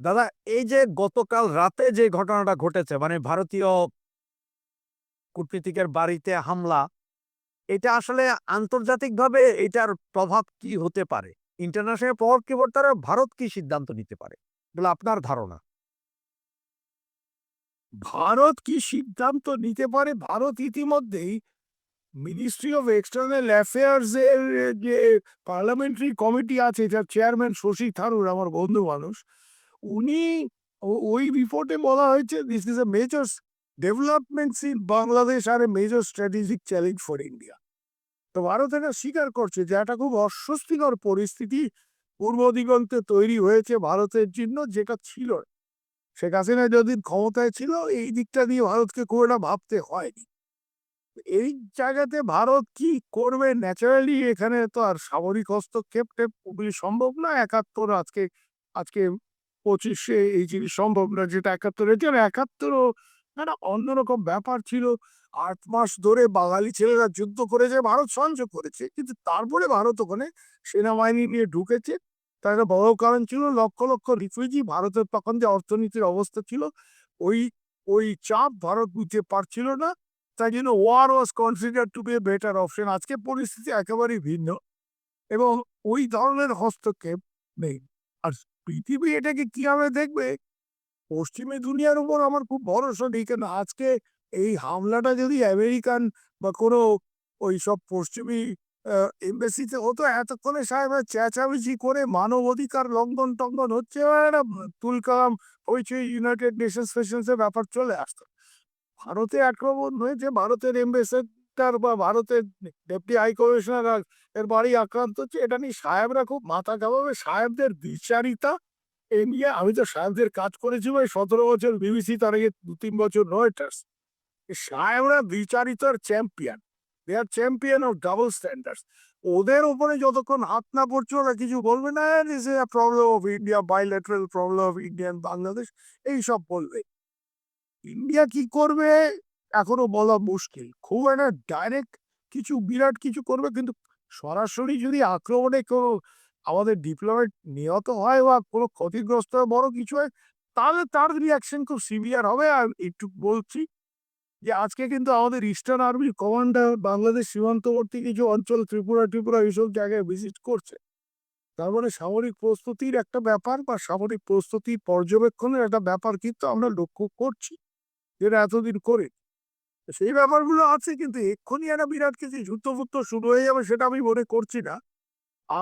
দাদা, এই যে গতকাল রাতে যে ঘটনাটা ঘটেছে মানে ভারতীয় কূটনীতিকের বাড়িতে হামলা, এটা আসলে আন্তর্জাতিকভাবে এটার প্রভাব কি হতে পারে? ইন্টারন্যাশনাল প্রভাব কি পড়তে পারে ভারত কি সিদ্ধান্ত নিতে পারে? বলে আপনার ধারণা? ভারত কি সিদ্ধান্ত নিতে পারে? ভারত ইতিমধ্যেই মিনিস্ট্রি অফ এক্সটার্নাল অ্যাফেয়ার্স এর যে পার্লামেন্টারি কমিটি আছে যার চেয়ারম্যান শশী থারুর, আমার বন্ধু মানুষ উনি ওই রিপোর্টে বলা হয়েছে this is a major developments in Bangladesh R a major strategic challenge for India তো ভারত এটা স্বীকার করছে যে একটা খুব অস্বস্তিকর পরিস্থিতি পূর্ব দিগন্তে তৈরি হয়েছে ভারতের জন্য, যেটা ছিল। শেখ হাসিনা যদি ক্ষমতায় ছিল, এই দিকটা নিয়ে ভারতকে খুব একটা ভাবতে হয়নি। এই জায়গাতে ভারত কি করবে? ন্যাচারালি এখানে তো আর সামরিক হস্তক্ষেপ সম্ভব না। একাত্তর আজকে আজকে পঁচিশে এই জিনিস সম্ভব না, যেটা একাত্তরে ছিল একাত্তরও একটা অন্যরকম ব্যাপার ছিল। আট মাস ধরে বাঙালি ছেলেরা যুদ্ধ করেছে, ভারত সংযোগ করেছে, কিন্তু তারপরে ভারত ওখানে সেনাবাহিনী নিয়ে ঢুকেছে। তার একটা বড় কারণ ছিল, লক্ষ লক্ষ রিফিউজি ভারতের তখন যে অর্থনীতির অবস্থা ছিল, ওই ওই চাপ ভারত বুঝতে পারছিল না। তাই জন্য war was consider to be a better option আজকে পরিস্থিতি একেবারেই ভিন্ন। এবং ওই ধরনের হস্তক্ষেপ নেই। আর পৃথিবী এটাকে কীভাবে দেখবে? পশ্চিমী দুনিয়ার উপর আমার খুব ভরসা নেই। কেন? আজকে এই হামলাটা যদি আমেরিকান বা কোনো ওই সব পশ্চিমী এমবেসিতে হতো, এতক্ষণে সাহেব চেঁচামেচি করে মানব অধিকার লঙ্ঘন টঙ্ঘন হচ্ছে একটা তুলকালাম হয়েছে ইউনাইটেড নেশনস ফেশনসের ব্যাপার চলে আসতো। ভারতে আক্রমণ হয়েছে, ভারতের এম্বাসেডার বা ভারতের ডেপুটি হাই কমিশনার এর বাড়ি আক্রান্ত হচ্ছে, এটা নিয়ে সাহেবরা খুব মাথা কামাবে সাহেবদের বিচারিতা এ নিয়ে আমি তো সাহেবদের কাজ করেছি ভাই, সতেরো বছর বিবিসি তার আগে দু তিন বছর রয়টার্স সাহেবরা বিচারিতার champion they are champion of double standards ওদের উপরে যতক্ষণ হাত না পড়ছে, ওরা কিছু বলবে না। This a problem of India bilateral problem of Indian Bangladesh এইসব বলবে। ইন্ডিয়া কি করবে? এখনও বলা মুশকিল। খুব একটা ডাইরেক্ট কিছু, বিরাট কিছু করবে কিন্তু সরাসরি যদি আক্রমণে কেউ আমাদের ডিপ্লোমেট নিহত হয় বা কোনো ক্ষতিগ্রস্ত বড় কিছু হয়, তাহলে তার রিয়াকশন খুব সিভিয়ার হবে। আর একটু বলছি যে, আজকে কিন্তু আমাদের ইস্টার্ন আর্মির কমান্ডার বাংলাদেশ সীমান্তবর্তী কিছু অঞ্চল, ত্রিপুরা ত্রিপুরা এইসব জায়গায় ভিজিট করছে। তার মানে সামরিক প্রস্তুতির একটা ব্যাপার বা সামরিক প্রস্তুতি পর্যবেক্ষণের একটা ব্যাপার কিন্তু আমরা লক্ষ্য করছি। যেটা এতদিন করে। সেই ব্যাপারগুলো আছে, কিন্তু এক্ষুনি একটা বিরাট কিছু যুদ্ধফুদ্ধ শুরু হয়ে যাবে সেটা আমি মনে করছি না।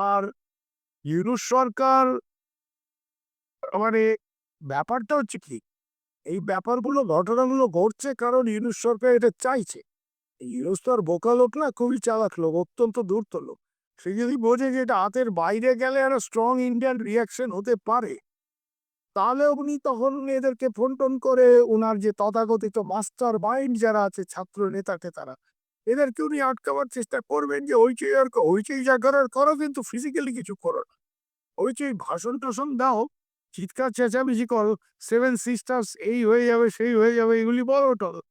আর ইউনুস সরকার মানে ব্যাপারটা হচ্ছে কি, এই ব্যাপারগুলো, ঘটনাগুলো ঘটছে কারণ ইউনুস সরকার এটা চাইছে। ইউনুস তো আর বোকা লোক না, খুবই চালাক লোক, অত্যন্ত ধূর্ত লোক। সে যদি বোঝে যে এটা হাতের বাইরে গেলে একটা স্ট্রং ইন্ডিয়ান রিয়াকশন হতে পারে তাহলে উনি তখন এদেরকে ফোন টোন করে ওনার যে তথাকথিত মাস্টার মাইন্ড যারা আছে, ছাত্র নেতা টেতারা এদেরকে উনি আটকাবার চেষ্টা করবেন যে হইচই আর হইচই যা করার করো কিন্তু ফিজিক্যালি কিছু করো না। হইচই ভাষণ টাষণ দাও, চিৎকার চেঁচামেচি করো সেভেন সিস্টার্স এই হয়ে যাবে, সেই হয়ে যাবে, এগুলি বলো টলো।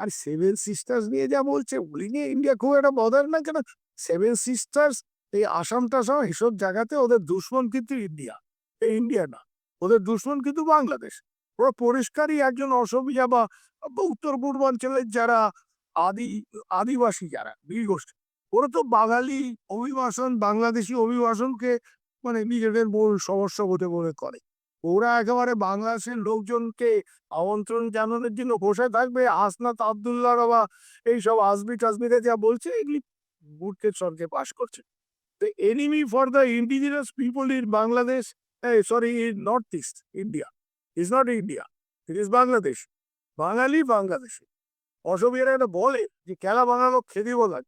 আর সেভেন সিস্টার্স নিয়ে যা বলছে, ওগুলি নিয়ে ইন্ডিয়া খুব একটা বদার না কেন? সেভেন সিস্টার্স এই আসাম টাসাম এইসব জায়গাতে ওদের দুশ্মন কিন্তু ইন্ডিয়া ইন্ডিয়া না। ওদের দুশ্মন কিন্তু বাংলাদেশ। ওরা পরিষ্কারই একজন অসুবিধা বা উত্তর পূর্বাঞ্চলের যারা আদি, আদিবাসী যারা, বীরগোষ্ঠী, ওরা তো বাঙালি অভিবাসন, বাংলাদেশি অভিবাসনকে মানে নিজেদের মূল সমস্যা বলে মনে করে। ওরা একেবারে বাংলাদেশের লোকজনকে আমন্ত্রণ জানানোর জন্য বসে থাকবে। আসনাত আবদুল্লাহ বা এইসব আসবি টাসবিতে যা বলছে, এগুলি মূর্খের স্বর্গে পাশ করছে। The enemy for the indigenous people in Bangladesh, sorry sorry, in Northeast India, is not India. It is Bangladesh. বাঙালি বাংলাদেশে। অসুবিধা এটা বলে যে খেলা বানানো খেদি বলার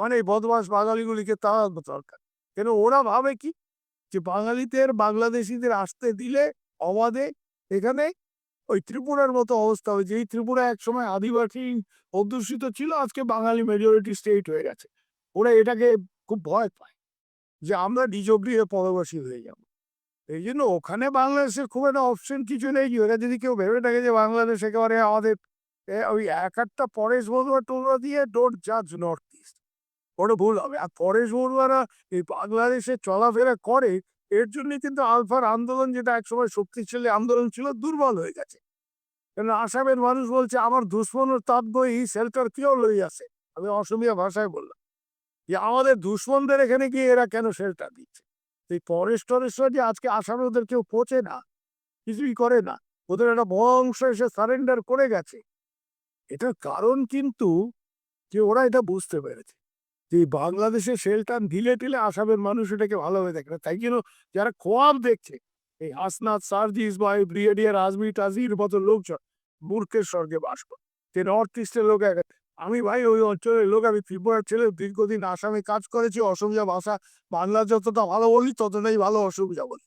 মানে এই বদমাস বাঙালিগুলিকে তাড়ানো দরকার। কেন ওরা ভাবে কি? যে বাঙালিদের বাংলাদেশিদের আসতে দিলে অবাধে এখানে ওই ত্রিপুরার মতো অবস্থা হবে এই ত্রিপুরা একসময় আদিবাসী অধ্যুষিত ছিল আজকে বাঙালি মেজরিটি স্টেট হয়ে গেছে। ওরা এটাকে খুব ভয় পায়। যে আমরা নিজ গৃহে পরবাসী হয়ে যাব। এই জন্য ওখানে বাংলাদেশের খুব একটা অপশন কিছু নেই ওরা যদি কেউ ভেবে থাকে যে বাংলাদেশ একেবারে আমাদের ওই এক একটা পরেশ বড়ুয়া টোলা দিয়ে ডোন্ট জাজ নর্থ ইস্ট ওটা ভুল হবে। আর পরেশ বড়ুয়ারা এই বাংলাদেশে চলাফেরা করে, এর জন্য কিন্তু আলফার আন্দোলন যেটা একসময় শক্তিশালী আন্দোলন ছিল, দুর্বল হয়ে গেছে। কেন আসামের মানুষ বলছে, আমার দুশ্মনের এই শেল্টার কেউ লই আছে? আমি অসমীয়া ভাষায় বললাম। যে আমাদের দুশ্মনদের এখানে গিয়ে এরা কেন শেল্টার দিচ্ছে? এই ফরেস্ট যে আজকে আসামে ওদের কেউ পচে না, কিছুই করে না। ওদের একটা বংশ এসে সারেন্ডার করে গেছে। এটার কারণ কিন্তু যে ওরা এটা বুঝতে পেরেছে। যে বাংলাদেশে শেল্টার ঢিলে টিলে আসামের মানুষ এটাকে ভালোভাবে দেখে না। তাই জন্য যারা খোয়াব দেখছে, এই হাসনাথ সার্জিস বা এই ব্রিগেডিয়ার আজমি টাজির মতো লোকজন মূর্খের স্বর্গে বাস করে। যে নর্থ ইস্টের লোক আমি ভাই ওই অঞ্চলের লোক, আমি ত্রিপুরার ছেলে, দীর্ঘদিন আসামে কাজ করেছি অসমিয়া ভাষা, বাংলা যতটা ভালো বলি, ততটাই ভালো অসুবিধা বলি।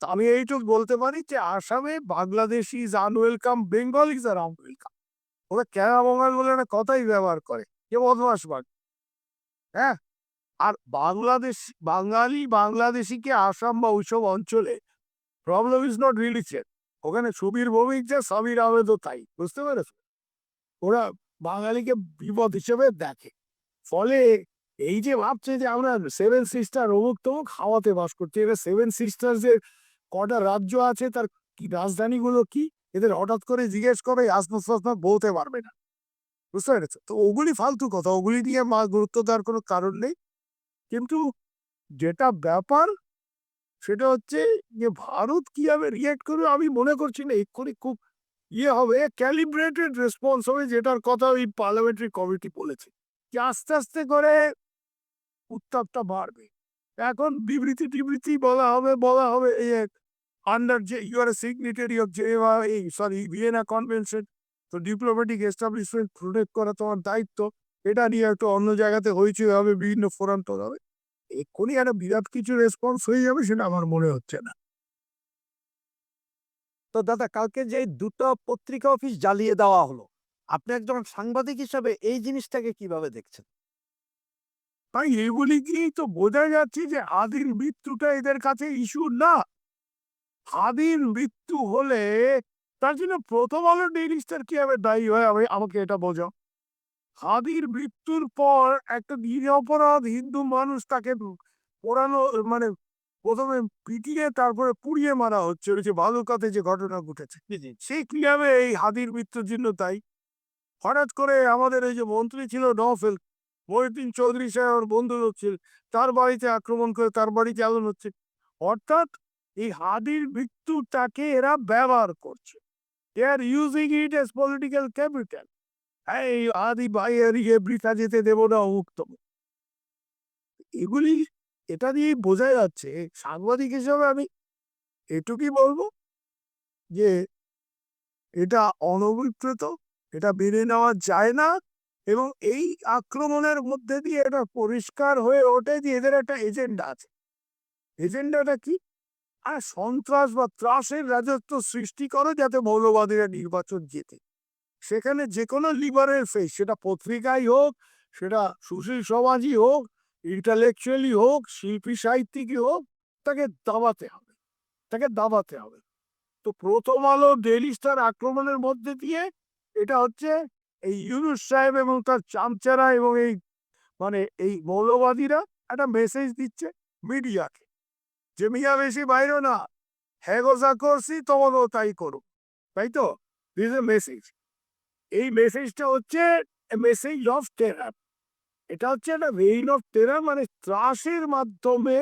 তা আমি এইটুক বলতে পারি যে, আসামে Bangladeshi is unwelcome Bengal is R unwelcome ওরা ক্যারা বঙ্গাল বলে একটা কথাই ব্যবহার করে, কে বদমাস বাগ হ্যাঁ? আর বাংলাদেশ, বাঙালি, বাংলাদেশিকে আসাম বা ওইসব অঞ্চলে প্রবলেম ইজ নট রিলিজিয়ান ওখানে সুবীর ভৌমিক যে সাবির আহমেদও তাই, বুঝতে পেরেছ? ওরা বাঙালিকে বিপদ হিসেবে দেখে। ফলে এই যে ভাবছে যে আমরা সেভেন সিস্টার অমুক তমুক হাওয়াতে বাস করছি, এবার সেভেন সিস্টার্সের কটা রাজ্য আছে, তার রাজধানীগুলো কি? এদের হঠাৎ করে জিজ্ঞেস করে আসমাস ফাসমাস বলতে পারবে না। বুঝতে পেরেছ? তো ওগুলি ফালতু কথা, ওগুলি নিয়ে মা গুরুত্ব দেওয়ার কোনো কারণ নেই। কিন্তু যেটা ব্যাপার, সেটা হচ্ছে যে ভারত কীভাবে রিয়েক্ট করবে আমি মনে করছি না, এক্ষুনি খুব ইয়ে হবে ক্যালিব্রেটেড রেসপন্স হবে, যেটার কথা ওই পার্লামেন্টারি কমিটি বলেছে। যে আস্তে আস্তে করে উত্তাপটা বাড়বে। এখন বিবৃতি টিবৃতি বলা হবে বলা হবে, এই আন্ডার যে you are signatory of Geneva এই সরি ভিয়েনা কনভেনশন তো ডিপ্লোম্যাটিক এস্টাবলিশমেন্ট প্রোটেক্ট করা তোমার দায়িত্ব। এটা নিয়ে একটু অন্য জায়গাতে হয়েছে হবে, বিভিন্ন ফোরাম তো হবে এক্ষুনি একটা বিরাট কিছু রেসপন্স হয়ে যাবে, সেটা আমার মনে হচ্ছে না। তো দাদা, কালকে যে দুটো পত্রিকা অফিস জ্বালিয়ে দেওয়া হলো, আপনি একজন সাংবাদিক হিসাবে এই জিনিসটাকে কীভাবে দেখছেন? তাই এগুলি দিয়েই তো বোঝা যাচ্ছে যে আদির মৃত্যুটা এদের কাছে ইস্যু না। আদির মৃত্যু হলে তার জন্য প্রথম আলো ডেইলি স্টার কীভাবে দায়ী হয় আমি, আমাকে এটা বোঝাও। হাদির মৃত্যুর পর একটা নিরপরাধ হিন্দু মানুষ তাকে পোড়ানো মানে প্রথমে পিটিয়ে তারপরে পুড়িয়ে মারা হচ্ছে। ওই যে বালুকাতে যে ঘটনা ঘটেছে। সে কীভাবে এই হাদির মৃত্যুর জন্য তাই হঠাৎ করে আমাদের এই যে মন্ত্রী ছিল নফেল মহিউদ্দিন চৌধুরী সাহেব বন্ধু লোক ছিল। তার বাড়িতে আক্রমণ করে তার বাড়ি চালন হচ্ছে। অর্থাৎ এই হাদির মৃত্যুটাকে এরা ব্যবহার করছে। They are using it as political capital হ্যাঁ এই আদি এদিকে বৃথা যেতে দেব না মুক্ত এগুলি এটা দিয়েই বোঝা যাচ্ছে, সাংবাদিক হিসাবে আমি এটুকুই বলব যে, এটা অনভিপ্রেত, এটা মেনে নেওয়া যায় না এবং এই আক্রমণের মধ্যে দিয়ে এটা পরিষ্কার হয়ে ওঠে যে, এদের একটা এজেন্ডা আছে। এজেন্ডাটা কি? আর সন্ত্রাস বা ত্রাসের রাজত্ব সৃষ্টি করে যাতে মৌলবাদীরা নির্বাচন জেতে। সেখানে যে কোনো লিবারের ফেস সেটা পত্রিকাই হোক, সেটা সুশীল সমাজই হোক ইন্টালেকচুয়ালি হোক, শিল্পী, সাহিত্যিকই হোক, তাকে দাবাতে হবে। তাকে দাবাতে হবে। তো প্রথম আলো ডেইলি স্টার আক্রমণের মধ্যে দিয়ে এটা হচ্ছে এই ইউনুস সাহেব এবং তার চামচারা এবং এই মানে এই মৌলবাদীরা একটা মেসেজ দিচ্ছে মিডিয়াকে। যে মিয়া বেশি বাইরে না। হ্যাঁ গো, যা করছি তোমারও তাই করো। তাই তো? দিস এ মেসেজ এই মেসেজটা হচ্ছে মেসেজ অফ টেরার এটা হচ্ছে একটা রেইন অফ টেরার মানে ত্রাসের মাধ্যমে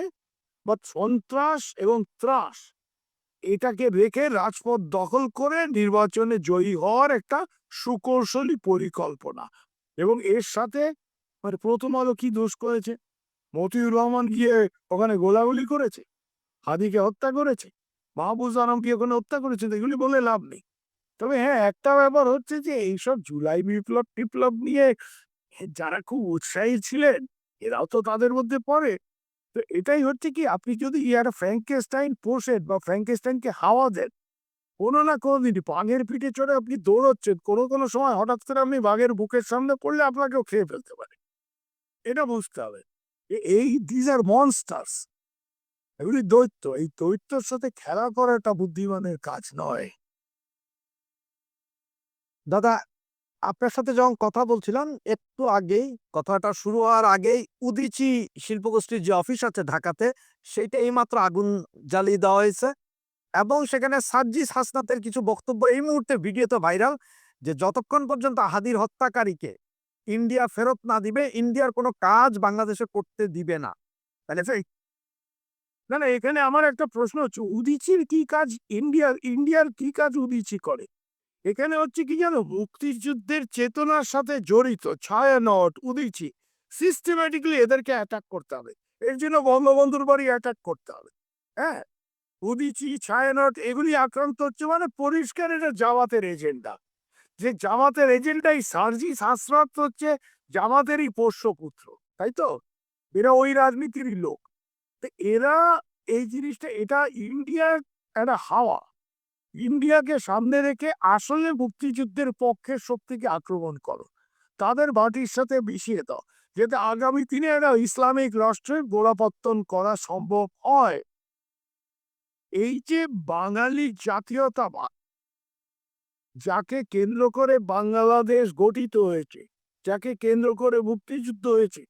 বা সন্ত্রাস এবং ত্রাস, এটাকে রেখে রাজপথ দখল করে নির্বাচনে জয়ী হওয়ার একটা সুকৌশলী পরিকল্পনা। এবং এর সাথে মানে প্রথম আলো কি দোষ করেছে? মতিউর রহমান গিয়ে ওখানে গোলাগুলি করেছে, হাদিকে হত্যা করেছে, মাহবুজ আলমকে ওখানে হত্যা করেছে এগুলি বলে লাভ নেই। তবে হ্যাঁ একটা ব্যাপার হচ্ছে যে এইসব জুলাই বিপ্লব টিপ্লব নিয়ে যারা খুব উৎসাহী ছিলেন, এরাও তো তাদের মধ্যে পড়ে। তো এটাই হচ্ছে কি, আপনি যদি একটা ফ্র্যাঙ্কেস্টাইন পোষেন বা ফ্র্যাঙ্কেস্টাইনকে হাওয়া দেন, কোনো না কোনো দিন বাঘের পিঠে চড়ে আপনি দৌড়চ্ছেন, কোনো কোনো সময় হঠাৎ করে আপনি বাঘের বুকের সামনে পড়লে আপনাকেও খেয়ে ফেলতে পারে। এটা বুঝতে হবে। এই দিজ আর মনস্টার্স এগুলি দৈত্য, এই দৈত্যর সাথে খেলা করাটা বুদ্ধিমানের কাজ নয়। দাদা আপনার সাথে যখন কথা বলছিলাম, একটু আগেই, কথাটা শুরু হওয়ার আগেই উদিচি শিল্পগোষ্ঠীর যে অফিস আছে ঢাকাতে, সেইটা এইমাত্র আগুন জ্বালিয়ে দেওয়া হয়েছে এবং সেখানে সার্জিস হাসনাতের কিছু বক্তব্য এই মুহূর্তে ভিডিওতে ভাইরাল যে যতক্ষণ পর্যন্ত হাদির হত্যাকারীকে ইন্ডিয়া ফেরত না দিবে, ইন্ডিয়ার কোনো কাজ বাংলাদেশে করতে দিবে না। তাহলে না না, এখানে আমার একটা প্রশ্ন হচ্ছে, উদিচির কি কাজ ইন্ডিয়ার ইন্ডিয়ার কি কাজ উদিচি করে? এখানে হচ্ছে কি জানো? মুক্তিযুদ্ধের চেতনার সাথে জড়িত, ছায়ানট, উদিচি সিস্টেম্যাটিক্যালি এদেরকে অ্যাটাক করতে হবে। এর জন্য বঙ্গবন্ধুর বাড়ি অ্যাটাক করতে হবে। হ্যাঁ? উদিচি, ছায়ানট এগুলি আক্রান্ত হচ্ছে মানে পরিষ্কার এটা জামাতের এজেন্ডা যে জামাতের এজেন্ডাই সার্জি হাসরাত হচ্ছে জামাতেরই পোষ্যপুত্র তাই তো? এরা ওই রাজনীতিরই লোক। তো এরা এই জিনিসটা, এটা ইন্ডিয়ার একটা হাওয়া। ইন্ডিয়াকে সামনে রেখে আসলে মুক্তিযুদ্ধের পক্ষের শক্তিকে আক্রমণ করো। তাদের বাটির সাথে মিশিয়ে দাও, যাতে আগামী দিনে একটা ইসলামিক রাষ্ট্রের গোড়াপত্তন করা সম্ভব হয়। এই যে বাঙালি জাতীয়তাবাদ, যাকে কেন্দ্র করে বাংলাদেশ গঠিত হয়েছে, যাকে কেন্দ্র করে মুক্তিযুদ্ধ হয়েছে,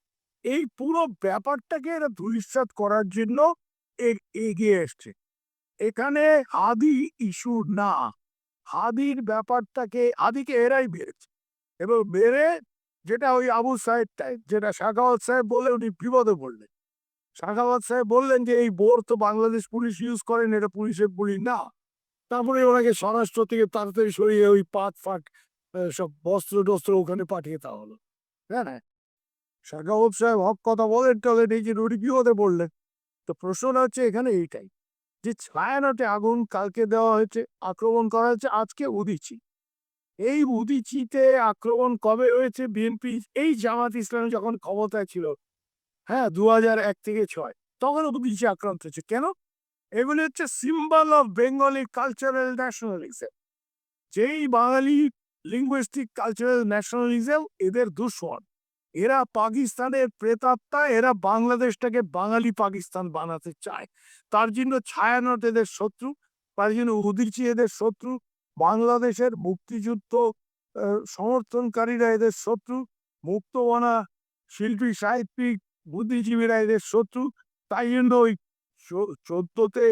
এই পুরো ব্যাপারটাকে এরা ধূলিসাৎ করার জন্য এগিয়ে এসছে। এখানে হাদি ইস্যু না। হাদির ব্যাপারটাকে হাদিকে এরাই বেড়েছে এবং বেড়ে যেটা ওই আবু সাহেবটাই যেটা শাখাওয়াত সাহেব বলে উনি বিপদে পড়লেন। শাখাওয়াত সাহেব বললেন যে, এই বোর তো বাংলাদেশ পুলিশ ইউজ করেন, এটা পুলিশের বলি না। তারপরে ওনাকে স্বরাষ্ট্র থেকে তাড়াতাড়ি সরিয়ে ওই পাট ফাট সব বস্ত্র টস্ত্র ওখানে পাঠিয়ে দেওয়া হলো। হ্যাঁ না শাখাওয়াত সাহেব হক কথা বলেন, তাহলে রুটি কি হতে বললেন তো প্রশ্নটা হচ্ছে এখানে এইটাই। যে ছায়ানটে আগুন কালকে দেওয়া হয়েছে, আক্রমণ করা হয়েছে, আজকে উদিচি। এই উদিচিতে আক্রমণ কবে হয়েছে বিএনপি, এই জামাত ইসলাম যখন ক্ষমতায় ছিল হ্যাঁ দু হাজার এক থেকে ছয়, তখন উদিচি আক্রান্ত হয়েছে। কেন? এগুলি হচ্ছে symbol of Bengali cultural nationalism যেই বাঙালি লিঙ্গুইস্টিক কালচারাল ন্যাশনালিজম এদের দুশ্মন। এরা পাকিস্তানের প্রেতাত্মা, এরা বাংলাদেশটাকে বাঙালি পাকিস্তান বানাতে চায়। তার জন্য ছায়ানট এদের শত্রু, তার জন্য উদিরচি এদের শত্রু, বাংলাদেশের মুক্তিযুদ্ধ সমর্থনকারীরা এদের শত্রু, মুক্তবনা শিল্পী, সাহিত্যিক, বুদ্ধিজীবীরা এদের শত্রু। তাই জন্য ওই চোদ্দতে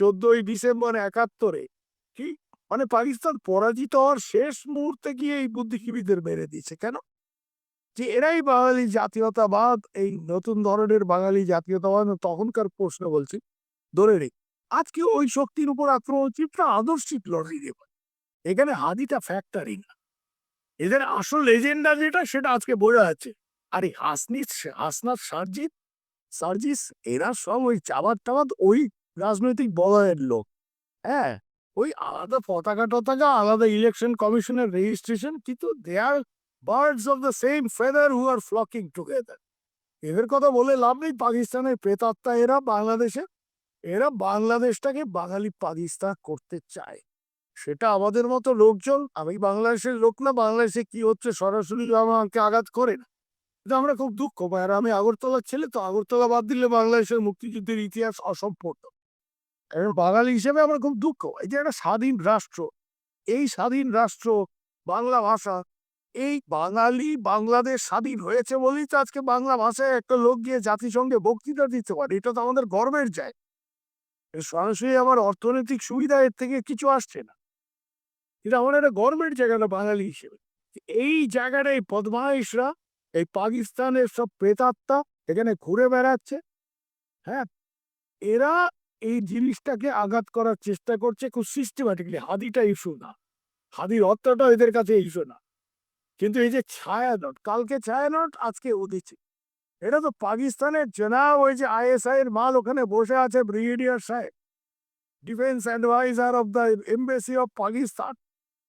চোদ্দই ডিসেম্বর একাত্তরে, কি? মানে পাকিস্তান পরাজিত হওয়ার শেষ মুহূর্তে গিয়ে এই বুদ্ধিজীবীদের মেরে দিয়েছে। কেন? যে এরাই বাঙালি জাতীয়তাবাদ, এই নতুন ধরনের বাঙালি জাতীয়তাবাদ তখনকার প্রশ্ন বলছি, ধরে রে আজকে ওই শক্তির উপর আক্রমণ চিত্রা আদর্শিক লড়াই দেবে এখানে হাদিটা ফ্যাক্টরি না। এদের আসল এজেন্ডা যেটা, সেটা আজকে বোঝা যাচ্ছে। আরে হাসনিস, হাসনাত সার্জিত সার্জিস এরা সব ওই চাবাদ টাবাদ ওই রাজনৈতিক বলয়ের লোক। হ্যাঁ ওই আলাদা পতাকা টতাকা, আলাদা ইলেকশন কমিশনের রেজিস্ট্রেশন কিন্তু they are birds of the same feather who are flocking together. এদের কথা বলে লাভ নেই পাকিস্তানের প্রেতাত্মা এরা বাংলাদেশে এরা বাংলাদেশটাকে বাঙালি পাকিস্তান করতে চায়। সেটা আমাদের মতো লোকজন আমি বাংলাদেশের লোক না বাংলাদেশে কি হচ্ছে সরাসরি আমাকে আঘাত করে না। কিন্তু আমরা খুব দুঃখ পাই আর আমি আগরতলার ছেলে তো আগরতলা বাদ দিলে বাংলাদেশের মুক্তিযুদ্ধের ইতিহাস অসম্পূর্ণ। এবং বাঙালি হিসেবে আমরা খুব দুঃখ এই যে একটা স্বাধীন রাষ্ট্র। এই স্বাধীন রাষ্ট্র বাংলা ভাষা এই বাঙালি বাংলাদেশ স্বাধীন হয়েছে বলেই তো আজকে বাংলা ভাষায় একটা লোক গিয়ে জাতিসংঘে বক্তৃতা দিতে পারে। এটা তো আমাদের গর্বের যায় সরাসরি আমার অর্থনৈতিক সুবিধা এর থেকে কিছু আসছে না। এটা আমার একটা গর্বের জায়গা না বাঙালি হিসেবে। এই জায়গাটা এই বদমাইশরা এই পাকিস্তানের সব প্রেতাত্মা এখানে ঘুরে বেড়াচ্ছে হ্যাঁ? এরা এই জিনিসটাকে আঘাত করার চেষ্টা করছে, খুব সিস্টেম্যাটিকলি হাদিটা ইস্যু না। হাদির হত্যাটা এদের কাছে ইস্যু না। কিন্তু এই যে ছায়ানট কালকে ছায়ানট আজকে উদিছে এটা তো পাকিস্তানের জনাব ওই যে আইএসআই এর মাল ওখানে বসে আছে ব্রিগেডিয়ার সাহেব defence adviser of the embassy of Pakistan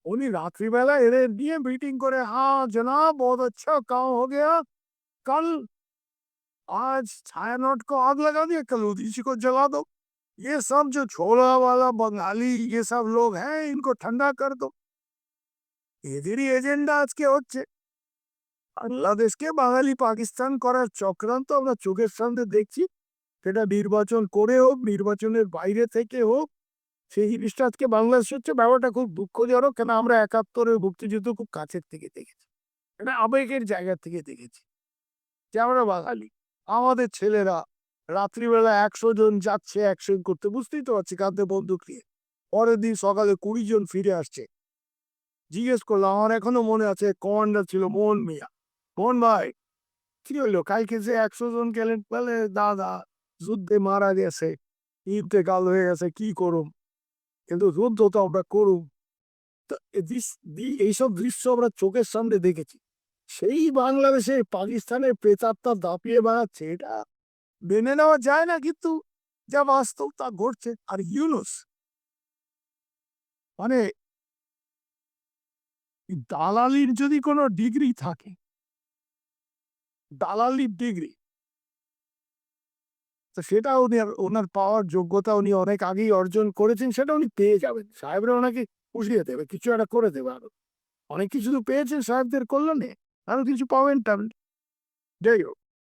উনি রাত্রিবেলা এদের নিয়ে मीटिंग করে हाँ जनाब बहुत अच्छा काम हो गया कल आज छायानट को आग लगा दिया कल उदीसी को जला दो ये सब जो छोला वाला बंगाली ये सब लोग हैं इनको ठंडा कर दो এদেরই এজেন্ডা আজকে হচ্ছে। বাংলাদেশকে বাঙালি পাকিস্তান করার চক্রান্ত আমরা চোখের সামনে দেখছি। সেটা নির্বাচন করে হোক, নির্বাচনের বাইরে থেকে হোক, সেই জিনিসটা আজকে বাংলাদেশ হচ্ছে ব্যাপারটা খুব দুঃখজনক। কেন আমরা একাত্তরের মুক্তিযুদ্ধ খুব কাছের থেকে দেখেছি। এটা আবেগের জায়গা থেকে দেখেছি। যে আমরা বাঙালি, আমাদের ছেলেরা রাত্রিবেলা একশো জন যাচ্ছে অ্যাকশন করতে। বুঝতেই তো পারছি কাঁধে বন্দুক নিয়ে। পরের দিন সকালে কুড়ি জন ফিরে আসছে। জিজ্ঞেস করলাম আমার এখনও মনে আছে কমান্ডার ছিল মোহন মিয়া? মোহন ভাই? কি হইল? কালকে যে একশো জন গেলেন, বলে দাদা, যুদ্ধে মারা গেছে, ঈদে কাল হয়ে গেছে, কি করুম? কিন্তু যুদ্ধ তো আমরা করুম। এইসব দৃশ্য আমরা চোখের সামনে দেখেছি। সেই বাংলাদেশে পাকিস্তানের প্রেতাত্মা দাপিয়ে বেড়াচ্ছে, এটা মেনে নেওয়া যায় না কিন্তু, যা বাস্তব তা ঘটছে। আর ইউনুস? মানে দালালির যদি কোনো ডিগ্রি থাকে। দালালির ডিগ্রি। তো সেটা উনি ওনার পাওয়ার যোগ্যতা উনি অনেক আগেই অর্জন করেছেন, সেটা উনি পেয়ে যাবেন। সাহেবরা ওনাকে পুষিয়ে দেবে, কিছু একটা করে দেবে আরও। অনেক কিছু তো পেয়েছেন সাহেবদের কল্যাণে, আরও কিছু পাবেন টাবেন যাই হোক।